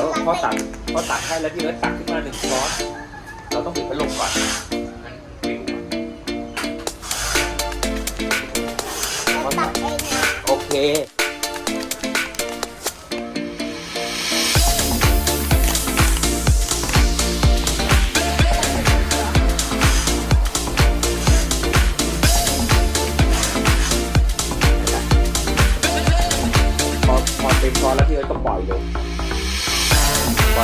ยวพอตักพอตักให้แล้วพี่เอิร์ธตักขึ้นมาหนึ่งช้อนเราต้องปิดพัดลมก่อนมันฟิวตักเองนะโอเคพอพอเต็มช้อนแล้วพี่เอิร์ธก็ปล่อยลง ป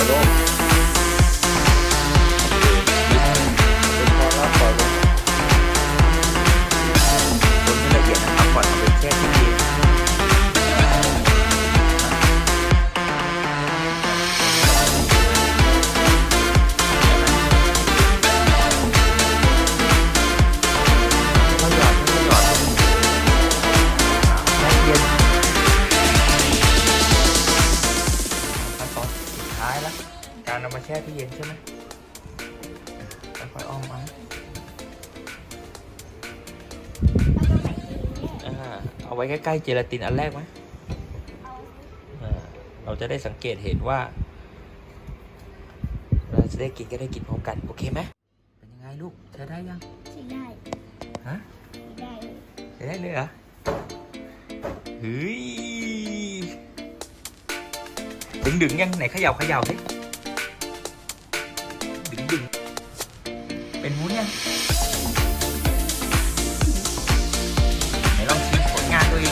การเอามาแช่ที่เย็นใช่ไหมค่อยๆอ้อมมาอ่าเอาไว้ใกล้ๆเจลาตินอันแรกไหมอ่าเราจะได้สังเกตเห็นว่า เราจะได้กินก็ได้กินพร้อมกัน โอเคไหมเป็นยังไงลูกใช้ได้ยังใช่ได้ฮะได้ใช้ได้เลยเหรอเฮ้ยดึงดึงๆยังไหนเขย่าเขย่าสิ ดึงดึงๆเป็นวุ้นยังไหนลองชิมผลงานตัว